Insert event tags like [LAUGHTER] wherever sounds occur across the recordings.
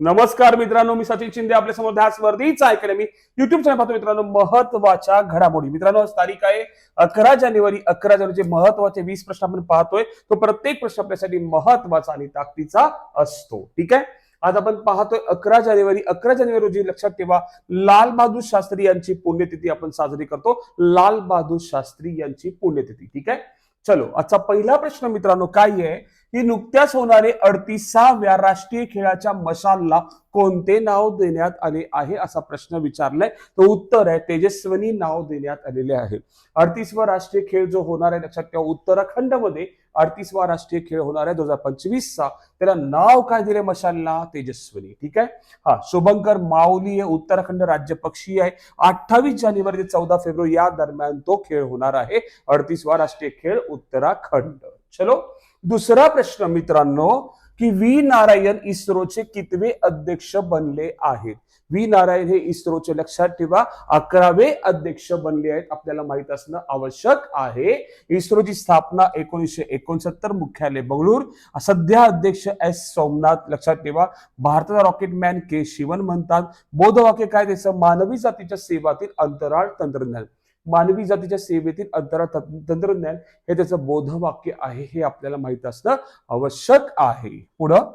नमस्कार मित्रांनो मी सचिन शिंदे आपल्यासमोर ध्यास वर्धीच ऐकले मी. युट्यूब चॅनल पाहतो मित्रांनो महत्त्वाच्या घडामोडी. मित्रांनो आज तारीख आहे अकरा जानेवारी. अकरा जानेवारीचे महत्त्वाचे वीस प्रश्न आपण पाहतोय तो प्रत्येक प्रश्न आपल्यासाठी महत्त्वाचा आणि ताकदीचा असतो. ठीक आहे? आज आपण पाहतोय अकरा जानेवारी. अकरा जानेवारी रोजी लक्षात ठेवा लाल बहादूर शास्त्री यांची पुण्यतिथी आपण साजरी करतो. लाल बहादूर शास्त्री यांची पुण्यतिथी. ठीक आहे? चलो आजचा पहिला प्रश्न मित्रांनो काय आहे? की नुकत्याच होणारे अडतीसाव्या राष्ट्रीय खेळाच्या मशालला कोणते नाव देण्यात आले आहे असा प्रश्न विचारलाय? तो उत्तर आहे तेजस्वनी नाव देण्यात आलेले आहे. अडतीसवा राष्ट्रीय खेळ जो होणार आहे लक्षात ठेवा उत्तराखंडमध्ये अडतीसवा राष्ट्रीय खेळ होणार आहे दोन हजार पंचवीसचा. त्याला नाव काय दिले मशालला? तेजस्वनी. ठीक आहे? हा शुभंकर माऊली हे उत्तराखंड राज्य पक्षी आहे. अठ्ठावीस जानेवारी ते चौदा फेब्रुवारी या दरम्यान तो खेळ होणार आहे. अडतीसवा राष्ट्रीय खेळ उत्तराखंड. चलो दुसरा प्रश्न मित्रांनो. की व्ही नारायण इस्रोचे कितवे अध्यक्ष बनले आहेत? व्ही नारायण हे इस्रोचे लक्षात ठेवा अकरावे अध्यक्ष बनले आहेत आपल्याला माहीत असणं आवश्यक आहे. इस्रोची स्थापना एकोणीसशे एकोणसत्तर मुख्यालय बंगळूर. सध्या अध्यक्ष एस सोमनाथ लक्षात ठेवा भारताचा रॉकेटमॅन के शिवन म्हणतात. बोधवाक्य काय त्याचं मानवी जातीच्या सेवातील अंतराळ तंत्रज्ञान. मानवी जातीच्या सेवेतील अंतरा तंत्रज्ञान हे त्याचं बोधवाक्य आहे हे आपल्याला माहीत असणं आवश्यक आहे. पुढं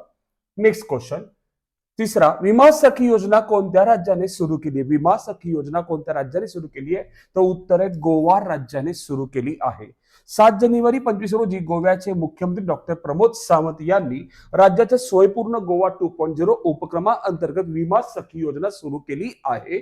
नेक्स्ट क्वेश्चन तिसरा विमा सखी योजना कोणत्या राज्याने सुरू केली? विमा सखी योजना कोणत्या राज्याने सुरू केली आहे? तर उत्तर आहे गोवा राज्याने सुरू केली आहे. सात जानेवारी पंचवीस रोजी गोव्याचे मुख्यमंत्री डॉक्टर प्रमोद सावंत यांनी राज्याच्या स्वयंपूर्ण गोवा टू पॉईंट झिरो उपक्रमाअंतर्गत विमा सखी योजना सुरू केली आहे.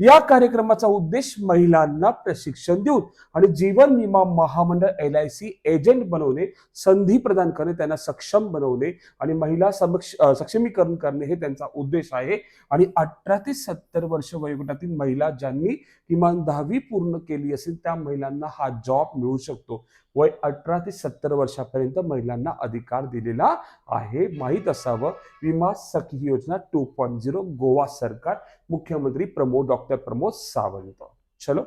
या कार्यक्रमाचा उद्देश महिलांना प्रशिक्षण देऊन आणि जीवन विमा महामंडळ एल आय सी एजंट बनवणे संधी प्रदान करणे त्यांना सक्षम बनवणे आणि महिला समक्ष सक्षमीकरण करणे हे त्यांचा उद्देश आहे. आणि अठरा ते सत्तर वर्ष वयोगटातील महिला ज्यांनी किमान दहावी पूर्ण केली असेल त्या महिलांना हा जॉब मिळू शकतो. वय अठरा ते सत्तर वर्षापर्यंत महिलांना अधिकार दिलेला आहे. माहीत असावं विमा सखी योजना टू पॉईंट झिरो गोवा सरकार मुख्यमंत्री प्रमोद डॉक्टर प्रमोद सावंत. चलो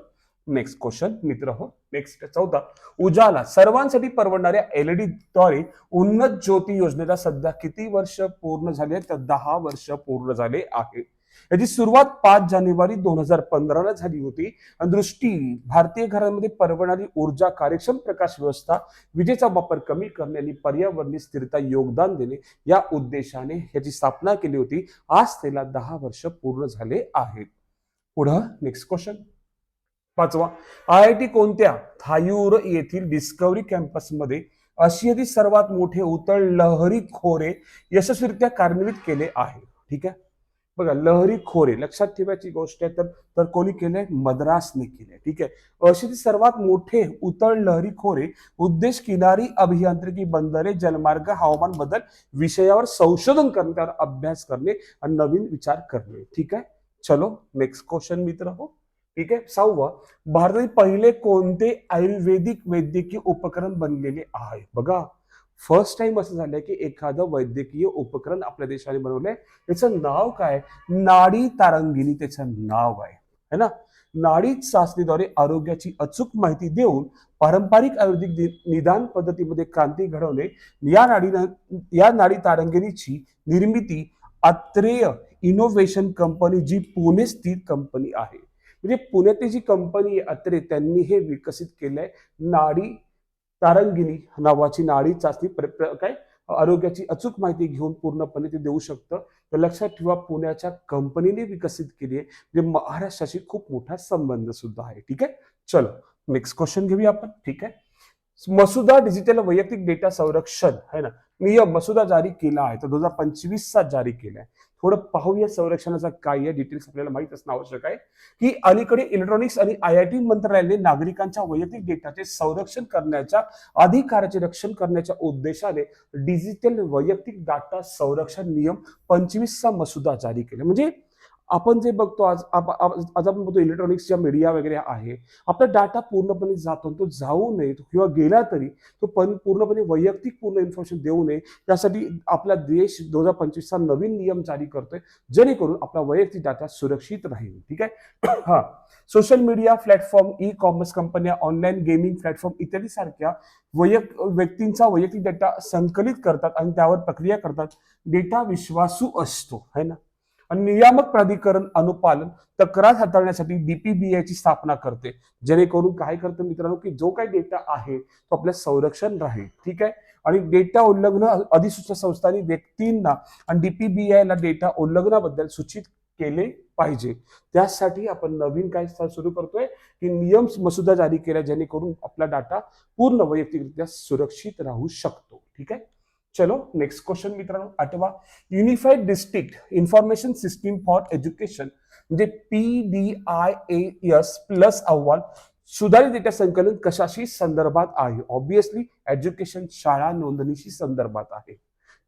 नेक्स्ट क्वेश्चन मित्र हो नेक्स्ट चौथा उजाला सर्वांसाठी परवडणाऱ्या एलईडी द्वारे उन्नत ज्योती योजनेला सध्या किती वर्ष पूर्ण झाले? तर दहा वर्ष पूर्ण झाले आहे. याची सुरुवात पाच जानेवारी दोन हजार पंधराला झाली होती. आणि दृष्टी भारतीय घरांमध्ये परवडणारी ऊर्जा कार्यक्षम प्रकाश व्यवस्था विजेचा वापर कमी करणे आणि पर्यावरणीय स्थिरता योगदान देणे या उद्देशाने याची स्थापना केली होती. आज त्याला दहा वर्ष पूर्ण झाले आहेत. पुढं नेक्स्ट क्वेश्चन पाचवा आय आय टी कोणत्या थायूर येथील डिस्कवरी कॅम्पसमध्ये आशियातील सर्वात मोठे उतळ लहरी खोरे यशस्वीरित्या कार्यान्वित केले आहे? ठीक आहे. बघा लहरी खोरे लक्षात ठेवायची गोष्ट आहे तर तर कोणी केलंय? मद्रासने केलंय ठीक आहे? आशियातील सर्वात मोठे उतळ लहरी खोरे उद्देश किनारी अभियांत्रिकी बंदरे जलमार्ग हवामान बदल विषयावर संशोधन करणे त्यावर अभ्यास करणे आणि नवीन विचार करणे ठीक आहे? चलो नेक्स्ट क्वेश्चन मित्र हो. ठीक आहे? सहावं भारतातील पहिले कोणते आयुर्वेदिक वैद्यकीय उपकरण बनलेले आहे? बघा. फर्स्ट टाइम असं झालं की एखादं वैद्यकीय उपकरण आपल्या देशाने बनवलंय. त्याचं नाव काय? नाडी तारंगिणी त्याचं नाव आहे. है ना? नाडी चाचणीद्वारे आरोग्याची अचूक माहिती देऊन पारंपरिक आयुर्वेदिक निदान पद्धतीमध्ये क्रांती घडवणे या नाडी या नाडी तारंगिणीची निर्मिती अत्रेय इनोव्हेशन कंपनी जी पुणे स्थित कंपनी आहे. म्हणजे पुण्यातली जी कंपनी आहे अत्रे त्यांनी हे विकसित केलंय नाडी तारंगिणी नावाची नाडी चाचणी काय? आरोग्याची अचूक माहिती घेऊन पूर्णपणे ते देऊ शकतं. तर लक्षात ठेवा पुण्याच्या कंपनीने विकसित केली आहे. म्हणजे महाराष्ट्राशी खूप मोठा संबंध सुद्धा आहे. ठीक आहे? चलो नेक्स्ट क्वेश्चन घेऊया आपण. ठीक आहे? मसुदा डिजिटल वैयक्तिक डेटा संरक्षण है ना? नियम मसुदा जारी केला आहे. तर दोन हजार पंचवीसचा जारी केला आहे. थोडं पाहूया संरक्षणाचा काय आहे डिटेल्स आपल्याला माहीत असणं आवश्यक आहे. की अलीकडे इलेक्ट्रॉनिक्स आणि आय आय टी मंत्रालयाने नागरिकांच्या वैयक्तिक डेटाचे संरक्षण करण्याच्या अधिकाराचे रक्षण करण्याच्या उद्देशाने डिजिटल वैयक्तिक डाटा संरक्षण नियम पंचवीसचा मसुदा जारी केला. म्हणजे आपण जे बघतो आज आप- आप- आज आपण बघतो इलेक्ट्रॉनिक्सच्या मीडिया वगैरे आहे आपला डाटा पूर्णपणे जातो तो जाऊ नये किंवा गेला तरी तो पण पूर्णपणे वैयक्तिक पूर्ण इन्फॉर्मेशन देऊ नये. त्यासाठी आपला देश दोन हजार पंचवीसचा नवीन नियम जारी करतोय जेणेकरून आपला वैयक्तिक डाटा सुरक्षित राहील. ठीक आहे? हा. Social media platform e commerce कंपन्या ऑनलाईन गेमिंग प्लॅटफॉर्म इत्यादी सारख्या वैयक व्यक्तींचा वैयक्तिक डेटा संकलित करतात आणि त्यावर प्रक्रिया करतात. डेटा विश्वासू असतो. है ना? आणि नियामक प्राधिकरण अनुपालन तक्रार हाताळण्यासाठी डीपीबीआय ची स्थापना करते. जेणेकरून काय करतं मित्रांनो की जो काही डेटा आहे तो आपल्या संरक्षण राहील. ठीक आहे? आणि डेटा उल्लंघन अधिसूचना संस्थांनी व्यक्तींना आणि डीपीबीआयला डेटा उल्लंघनाबद्दल सूचित केले पाहिजे. त्यासाठी आपण नवीन काय सुरू करतोय की नियम मसुदा जारी केला जेणेकरून आपला डाटा पूर्ण वैयक्तिकरित्या सुरक्षित राहू शकतो. ठीक आहे? चलो नेक्स्ट क्वेश्चन मित्रांनो आठवा. Unified district information system for education म्हणजे P D I S plus अहवाल सुधारित डेटा संकलन कशाशी संदर्भात आहे? ऑब्विसली एज्युकेशन शाळा नोंदणीशी संदर्भात आहे.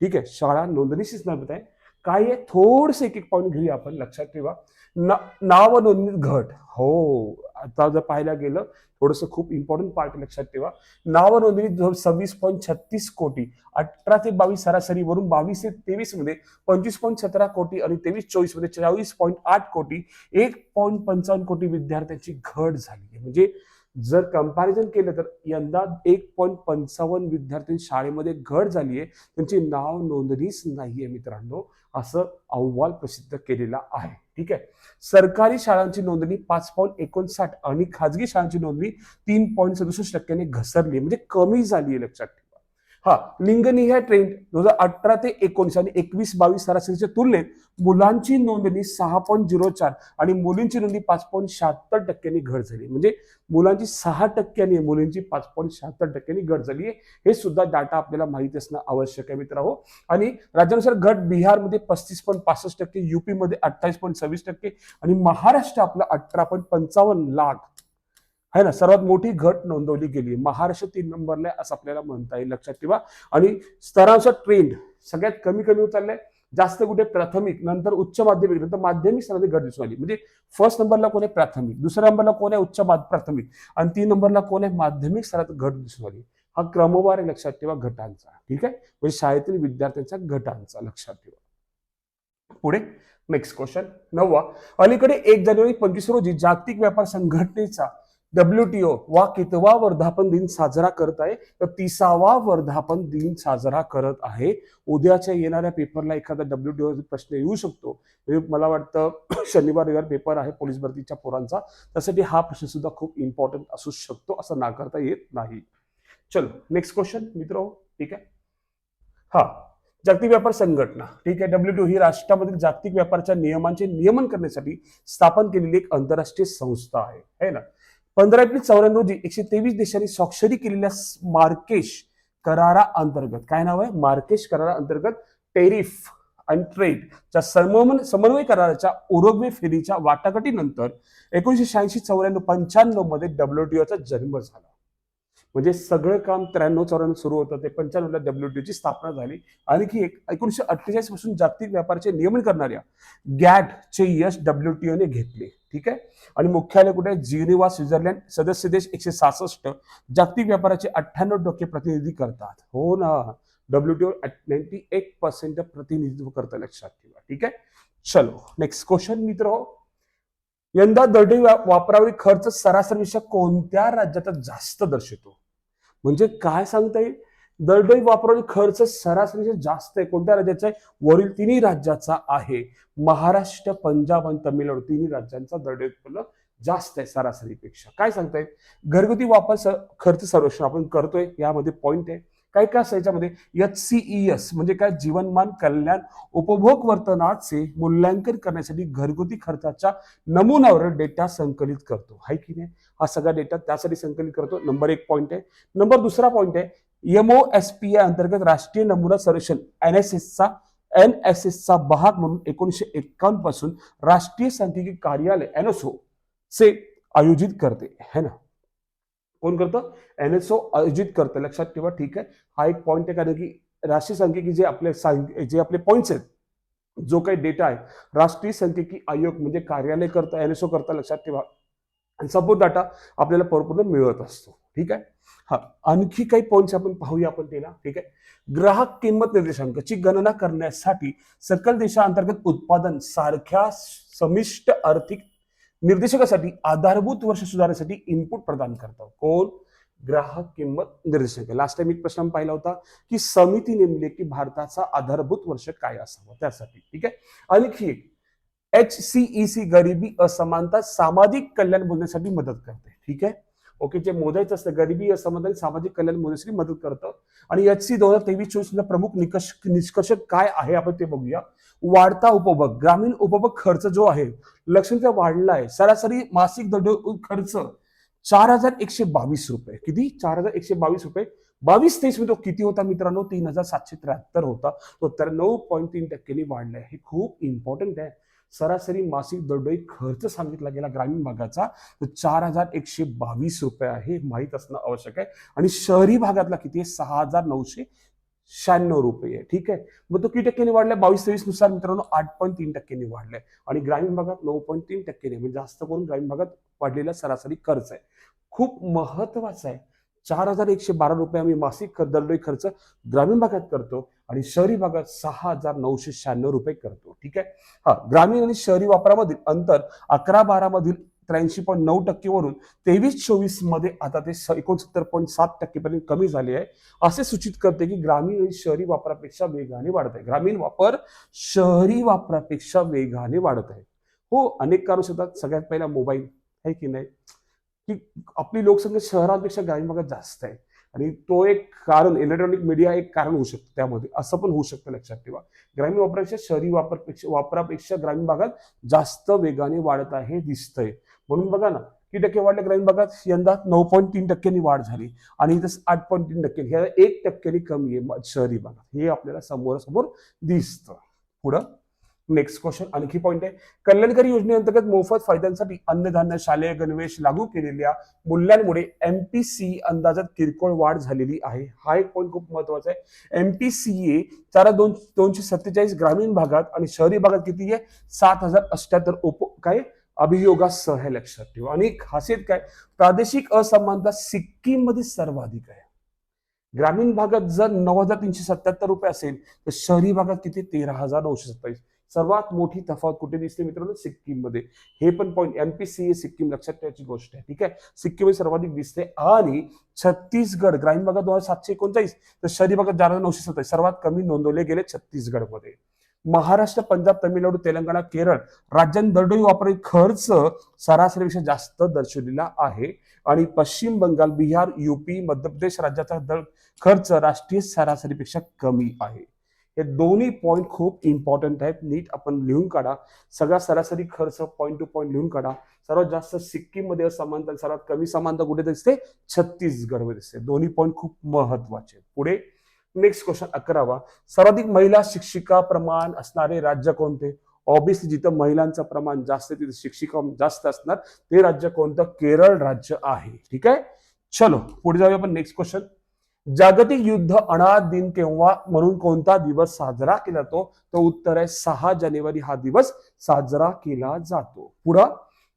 ठीक आहे शाळा नोंदणीशी संदर्भात आहे. काय आहे? थोडस एक एक पॉईंट घेऊया आपण लक्षात ठेवा. ना नाव नोंदणीत घट. हो आता जर पाहायला गेलं थोडंसं खूप इम्पॉर्टंट पार्ट लक्षात ठेवा. नाव नोंदणी सव्वीस पॉईंट छत्तीस कोटी अठरा ते बावीस सरासरीवरून बावीस ते तेवीसमध्ये पंचवीस पॉईंट सतरा कोटी आणि तेवीस चोवीसमध्ये चाळीस पॉईंट आठ कोटी एक पॉईंट पंचावन्न कोटी विद्यार्थ्यांची घट झाली आहे. म्हणजे जर कंपॅरिझन केलं तर यंदा एक पॉईंट पंचावन्न विद्यार्थी शाळेमध्ये घट झाली आहे. त्यांची नाव नोंदणीच नाहीये मित्रांनो. असं अहवाल प्रसिद्ध केलेला आहे. ठीक आहे? सरकारी शाळांची नोंदणी पाच पॉईंट एकोणसाठ आणि खाजगी शाळांची नोंदणी तीन पॉईंट सदुसष्ट टक्क्याने घसरली म्हणजे कमी झाली आहे लक्षात हा हा ह्या ट्रेंड दोन हजार अठरा ते एकोणीस आणि एकवीस बावीस सरासरीच्या तुलनेत मुलांची नोंदणी सहा पॉईंट झिरो चार आणि मुलींची नोंदणी पाच पॉईंट शहात्तर टक्क्यांनी घट झाली. म्हणजे मुलांची सहा टक्क्यांनी मुलींची पाच पॉईंट शहात्तर टक्क्यांनी घट झाली आहे. हे सुद्धा डाटा आपल्याला माहिती असणं आवश्यक आहे मित्रांनो. आणि राज्यानुसार घट बिहारमध्ये पस्तीस पॉईंट पासष्ट टक्के युपीमध्ये अठ्ठावीस पॉईंट सव्वीस टक्के आणि महाराष्ट्र आपला अठरा पॉईंट पंचावन्न लाख आहे ना? सर्वात मोठी घट नोंदवली गेली. महाराष्ट्र तीन नंबरला आहे असं आपल्याला म्हणता येईल लक्षात ठेवा. आणि स्तरांचा ट्रेंड सगळ्यात कमी कमी उचललाय जास्त कुठे प्राथमिक नंतर उच्च माध्यमिक नंतर माध्यमिक स्तरामध्ये घट दिसून आली. म्हणजे फर्स्ट नंबरला कोण आहे? प्राथमिक. दुसऱ्या नंबरला कोण आहे? उच्च प्राथमिक. आणि तीन नंबरला कोण आहे? माध्यमिक स्तरात घट दिसून आली. हा क्रमवार आहे लक्षात ठेवा घटांचा. ठीक आहे? म्हणजे शाळेतील विद्यार्थ्यांच्या घटांचा लक्षात ठेवा. पुढे नेक्स्ट क्वेश्चन नववा. अलीकडे एक जानेवारी पंचवीस रोजी जागतिक व्यापार संघटनेचा डब्ल्यूटीओ वा कितवा वर्धापन दिन साजरा करत आहे. तर तिसावा वर्धापन दिन साजरा करत आहे. उद्याच्या येणाऱ्या पेपरला एखादा डब्ल्यूटीओ प्रश्न येऊ शकतो. मला वाटतं [CLEARS THROAT] शनिवार रविवार पेपर आहे पोलीस भरतीच्या पोरांचा. त्यासाठी हा प्रश्न सुद्धा खूप इम्पॉर्टंट असू शकतो असं नाकारता येत नाही. चलो नेक्स्ट क्वेश्चन मित्र हो, ठीक आहे? हा जागतिक व्यापार संघटना ठीक आहे? डब्ल्यूटीओ ही राष्ट्रामधील जागतिक व्यापाराच्या नियमांचे नियमन करण्यासाठी स्थापन केलेली एक आंतरराष्ट्रीय संस्था आहे है ना? पंधरा एप्रिल चौऱ्याण्णव रोजी एकशे तेवीस देशांनी स्वाक्षरी केलेल्या मार्केश करारा अंतर्गत. काय नाव आहे? मार्केश करारा अंतर्गत टेरिफ आणि ट्रेड च्या समन्वय समन्वय कराराच्या उरुग्वे फेरीच्या वाटाघाटीनंतर एकोणीशे शहाऐंशी चौऱ्याण्णव पंच्याण्णवमध्ये डब्ल्यूटीओचा जन्म झाला. म्हणजे सगळं काम त्र्याण्णव चौऱ्याण्णव सुरू होतं ते पंच्याण्णवला डब्ल्यूटीओ ची स्थापना झाली. आणखी एक एकोणीशे अठ्ठेचाळीसपासून जागतिक व्यापाराचे नियमन करणाऱ्या गॅट चे यश डब्ल्यूटीओने घेतले. ठीक आहे? आणि मुख्यालय कुठे? Geneva Switzerland. सदस्य देश एकशे सहासष्ट. जागतिक व्यापाराचे अठ्ठ्याण्णव टक्के प्रतिनिधी करतात. हो ना. डब्ल्यूटीओ नाईन्टी एट पर्सेंट प्रतिनिधित्व करतं लक्षात ठेवा. ठीक आहे? चलो नेक्स्ट क्वेश्चन मित्र. हो यंदा दरडोई वापरावरील खर्च सरासरीपेक्षा कोणत्या राज्याचा जास्त दर्शवतो? म्हणजे काय सांगता येईल? दरडोई वापरून खर्च सरासरीचे जास्त आहे. कोणत्या राज्याचा आहे? वरील तिन्ही राज्याचा आहे. महाराष्ट्र पंजाब आणि तामिळनाडू तिन्ही राज्यांचा दरडोई उत्पन्न जास्त आहे सरासरीपेक्षा. काय सांगता येईल? घरगुती वापर स- खर्च सर्वेक्षण आपण करतोय. यामध्ये पॉईंट आहे. काय काय असतं याच्यामध्ये? एच सी एस म्हणजे काय? जीवनमान कल्याण उपभोग वर्तनाचे मूल्यांकन करण्यासाठी घरगुती खर्चाच्या नमुन्यावर डेटा संकलित करतो. हाय की नाही? हा सगळा डेटा त्यासाठी संकलित करतो. नंबर एक पॉईंट आहे. नंबर दुसरा पॉईंट आहे. एमओ एस पी अंतर्गत राष्ट्रीय नमुना सर्वेक्षण एन एस एसचा एन एस एसचा भाग म्हणून एकोणीशे एक्कावन्नपासून राष्ट्रीय सांख्यिकी कार्यालय एनएसओ चे आयोजित करते. है ना? कोण करतं? ओ आयोजित करतं. लक्षात ठेवा ठीक आहे? हा एक पॉईंट आहे कारण की राष्ट्रीय सांख्यिकी जे आपले सांग- जे आपले पॉईंट्स आहेत जो काही डेटा आहे राष्ट्रीय सांख्यिकी आयोग म्हणजे कार्यालय करता एन एस ओ करता लक्षात ठेवा. आणि संपूर्ण डाटा आपल्याला परिपूर्ण मिळत असतो. ठीक आहे? हा आणखी काही पॉईंट्स आपण पाहूया आपण त्याला ठीक आहे? ग्राहक किंमत निर्देशांकाची गणना करण्यासाठी सकल देशांतर्गत उत्पादन सारख्या समिष्ट आर्थिक निर्देशकासाठी आधारभूत वर्ष सुधारण्यासाठी इनपुट प्रदान करतात. कोण? ग्राहक किंमत निर्देशक. लास्ट टाइम एक प्रश्न पाहिला होता की समिती नेमली की भारताचा आधारभूत वर्ष काय असावं? त्यासाठी. ठीक आहे? आणखी एक एच सी गरिबी असमानता सामाजिक कल्याण बोलण्यासाठी मदत करते. ठीक आहे? ओके जे मोजायचं असतं गरिबी असमानता सामाजिक कल्याण मोजण्यासाठी मदत करतं. आणि एच सी दोन हजार तेवीस चोवीस प्रमुख निकष निष्कर्ष काय आहे? आपण ते बघूया. वाढता उपभोग ग्रामीण उपभोग खर्च जो आहे लक्षणीय वाढला आहे सरासरी मासिक दंड खर्च चार हजार एकशे बावीस रुपये. किती? चार हजार एकशे बावीस रुपये. बावीस तेवीसमध्ये तो किती होता मित्रांनो? तीन हजार सातशे त्र्याहत्तर होता. तो त्र्याण्णव पॉईंट तीन टक्क्यांनी वाढलाय. हे खूप इम्पॉर्टंट आहे. सरासरी मासिक दरडोई खर्च सांगितला गेला ग्रामीण भागाचा तर चार हजार एकशे बावीस रुपये आहे हे माहीत असणं आवश्यक आहे. आणि शहरी भागातला किती आहे? सहा हजार नऊशे शहाण्णव रुपये आहे. ठीक आहे? मग तो किती टक्क्यांनी वाढलाय बावीस तेवीसनुसार मित्रांनो आठ पॉईंट तीन टक्क्यांनी वाढलाय आणि ग्रामीण भागात नऊ पॉईंट तीन टक्क्यांनी म्हणजे जास्त करून ग्रामीण भागात वाढलेला सरासरी खर्च आहे. खूप महत्त्वाचा आहे. चार हजार एकशे बारा रुपये आम्ही मासिक खर्च दरडोई खर्च ग्रामीण भागात करतो आणि शहरी भागात सहा हजार नऊशे शहाण्णव रुपये करतो. ठीक आहे? हा ग्रामीण आणि शहरी वापरामधील अंतर अकरा बारा मधील त्र्याऐंशी पॉईंट नऊ टक्केवरून तेवीस चोवीसमध्ये आता ते एकोणसत्तर पॉईंट सात टक्केपर्यंत कमी झाले आहे. असे सूचित करते की ग्रामीण आणि शहरी वापरापेक्षा वेगाने वाढत आहे. ग्रामीण वापर शहरी वापरापेक्षा वेगाने वाढत आहे. हो अनेक कारण सुद्धा सगळ्यात पहिला मोबाईल आहे की नाही? की आपली लोकसंख्या शहरांपेक्षा ग्रामीण भागात जास्त आहे. आणि तो एक कारण इलेक्ट्रॉनिक मीडिया एक कारण होऊ शकतं त्यामध्ये. असं पण होऊ शकतं लक्षात ठेवा. ग्रामीण वापरापेक्षा शहरी वापरपेक्षा वापरापेक्षा ग्रामीण भागात जास्त वेगाने वाढत आहे दिसतंय. म्हणून बघा ना किती टक्के वाढले ग्रामीण भागात यंदा नऊ पॉईंट तीन टक्क्यांनी वाढ झाली. आणि इथं आठ पॉईंट तीन टक्के. ह्या एक टक्क्यांनी कमी आहे शहरी भागात. हे आपल्याला समोरासमोर दिसतं. पुढं नेक्स्ट क्वेश्चन आणखी पॉईंट आहे. कल्याणकारी योजनेअंतर्गत मोफत फायद्यांसाठी अन्नधान्य शालेय गणवेश लागू केलेल्या मूल्यांमुळे एमपीसी अंदाजात किरकोळ वाढ झालेली आहे. हा एक पॉईंट खूप महत्त्वाचा आहे. एमपीसीए चार दोन दोनशे सत्तेचाळीस ग्रामीण भागात आणि शहरी भागात किती आहे? सात हजार अष्ट्याहत्तर उप काय? अभियोगासह हे लक्षात ठेवा. आणि खासियत काय? प्रादेशिक असमानता सिक्कीममध्ये सर्वाधिक आहे. ग्रामीण भागात जर नऊ हजार तीनशे सत्याहत्तर रुपये असेल तर शहरी भागात किती? तेरा हजार नऊशे सत्तावीस. सर्वात मोठी तफावत कुठे दिसते मित्रांनो? सिक्कीममध्ये. हे पण पॉईंट एमपीसी सिक्कीम लक्षात ठेवायची गोष्ट आहे ठीक आहे? सिक्कीम सर्वाधिक दिसते आणि छत्तीसगड ग्रामीण भागात दोन हजार सातशे एकोणचाळीस तर शहरी भागात चार हजार नऊशे सत्तावीस सर्वात कमी नोंदवले गेले छत्तीसगडमध्ये. महाराष्ट्र पंजाब तामिळनाडू तेलंगणा केरळ राज्यांत दरडोई वापरणी खर्च सरासरीपेक्षा जास्त दर्शवलेला आहे. आणि पश्चिम बंगाल बिहार युपी मध्य प्रदेश राज्याचा दर खर्च राष्ट्रीय सरासरीपेक्षा कमी आहे. हे दोन्ही पॉईंट खूप इम्पॉर्टंट आहेत. नीट आपण लिहून काढा. सगळा सरासरी खर्च पॉईंट टू पॉईंट लिहून काढा. सर्वात जास्त सिक्कीममध्ये समानता सर्वात कमी समानता कुठे दिसते? छत्तीसगडमध्ये दिसते. दोन्ही पॉईंट खूप महत्त्वाचे पुढे नेक्स्ट क्वेश्चन अकरावा. सर्वाधिक महिला शिक्षिका प्रमाण असणारे राज्य कोणते? ऑब्विसली जिथं महिलांचं प्रमाण जास्त तिथे शिक्षिका जास्त असणार. ते राज्य कोणतं? केरळ राज्य आहे. ठीक आहे? चलो पुढे जाऊया आपण नेक्स्ट क्वेश्चन जागतिक युद्ध अनाथ दिन केव्हा म्हणून कोणता दिवस साजरा केला जातो? तो उत्तर आहे सहा जानेवारी हा दिवस साजरा केला जातो. पुढं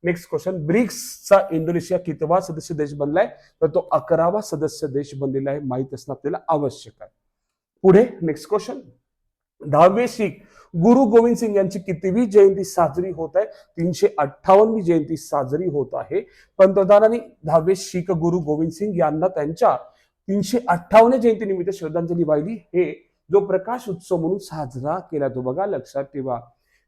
नेक्स्ट क्वेश्चन ब्रिक्सचा इंडोनेशिया कितवा सदस्य देश बनलाय? तर तो अकरावा सदस्य देश बनलेला आहे माहीत असणं आपल्याला आवश्यक आहे. पुढे नेक्स्ट क्वेश्चन दहावे शीख गुरु गोविंद सिंग यांची कितवी जयंती साजरी होत आहे? तीनशे अठ्ठावन्नवी जयंती साजरी होत आहे. पंतप्रधानांनी दहावे शीख गुरु गोविंद सिंग यांना त्यांच्या तीनशे अठ्ठावन्न जयंती निमित्त श्रद्धांजली वाहिली. हे जो प्रकाश उत्सव म्हणून साजरा केला तो बघा लक्षात ठेवा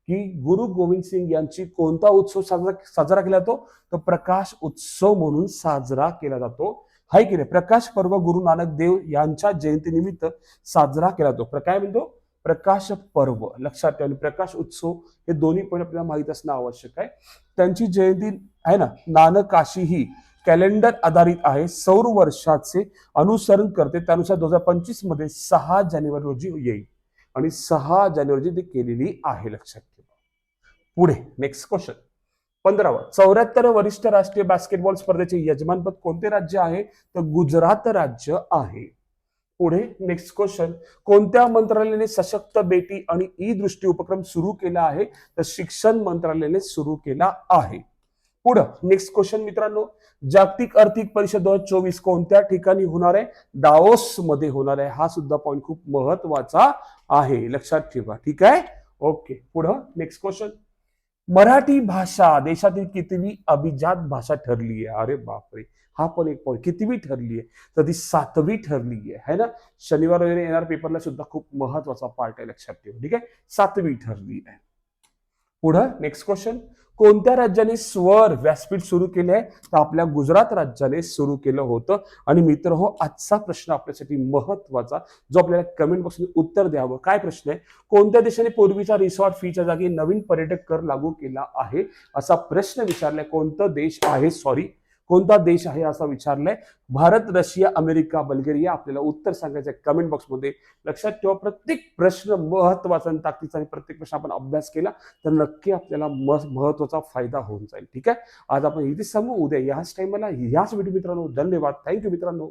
की गुरु गोविंद सिंग यांची कोणता उत्सव साजरा साजरा केला जातो तो प्रकाश उत्सव म्हणून साजरा केला जातो. हाय की नाही? प्रकाश पर्व गुरु नानक देव यांच्या जयंतीनिमित्त साजरा केला जातो. काय म्हणतो? प्रकाश पर्व लक्षात ठेवा प्रकाश उत्सव हे दोन्ही पण आपल्याला माहीत असणं आवश्यक आहे. त्यांची जयंती आहे ना नानकाशी ही कॅलेंडर आधारित आहे. सौर वर्षाचे अनुसरण करते. त्यानुसार दोन हजार पंचवीसमध्ये सहा जानेवारी रोजी येईल. आणि सहा जानेवारी ती केलेली आहे लक्षात ठेवा. पुढे नेक्स्ट क्वेश्चन पंधरावा चौऱ्याहत्तर वरिष्ठ राष्ट्रीय बास्केटबॉल स्पर्धेचे यजमानपद कोणते राज्य आहे? तर गुजरात राज्य आहे. पुढे नेक्स्ट क्वेश्चन कोणत्या मंत्रालयाने सशक्त बेटी आणि ई दृष्टी उपक्रम सुरू केला आहे? तर शिक्षण मंत्रालयाने सुरू केला आहे. पुढं नेक्स्ट क्वेश्चन मित्रांनो. जागतिक आर्थिक परिषद दोन हजार चोवीस कोणत्या ठिकाणी होणार आहे? दाओसमध्ये होणार आहे. हा सुद्धा पॉईंट खूप महत्त्वाचा आहे. लक्षात ठेवा. ठीक आहे? ओके पुढं नेक्स्ट क्वेश्चन मराठी भाषा देशातील कितवी अभिजात भाषा ठरली आहे? अरे बापरे. हा पण एक पॉईंट कितवी ठरली आहे तर ती सातवी ठरली आहे है ना? शनिवार वगैरे येणार पेपरला सुद्धा खूप महत्त्वाचा पार्ट आहे लक्षात ठेवा. ठीक आहे? सातवी ठरली आहे पुढं नेक्स्ट क्वेश्चन कोणत्या राज्याने स्वर व्यासपीठ सुरू केले आहे तर आपल्या गुजरात राज्याने सुरू केलं होतं. आणि मित्र हो आजचा प्रश्न आपल्यासाठी महत्त्वाचा जो आपल्याला कमेंट बॉक्समध्ये उत्तर द्यावं. काय प्रश्न आहे? कोणत्या देशाने पूर्वीच्या रिसॉर्ट फीच्या जागी नवीन पर्यटक कर लागू केला आहे? असा प्रश्न विचारलाय. कोणता देश आहे? सॉरी कोणता देश आहे असा विचारलाय? भारत रशिया अमेरिका बल्गेरिया आपल्याला उत्तर सांगायचं आहे कमेंट बॉक्समध्ये लक्षात ठेवा प्रत्येक प्रश्न महत्त्वाचा आणि ताकदीचा आणि प्रत्येक प्रश्न आपण अभ्यास केला तर नक्की आपल्याला म- महत्त्वाचा फायदा होऊन जाईल. ठीक आहे? आज आपण इथे सांगू उद्या याच टाइमला याच व्हिडिओ मित्रांनो. धन्यवाद. थँक्यू मित्रांनो.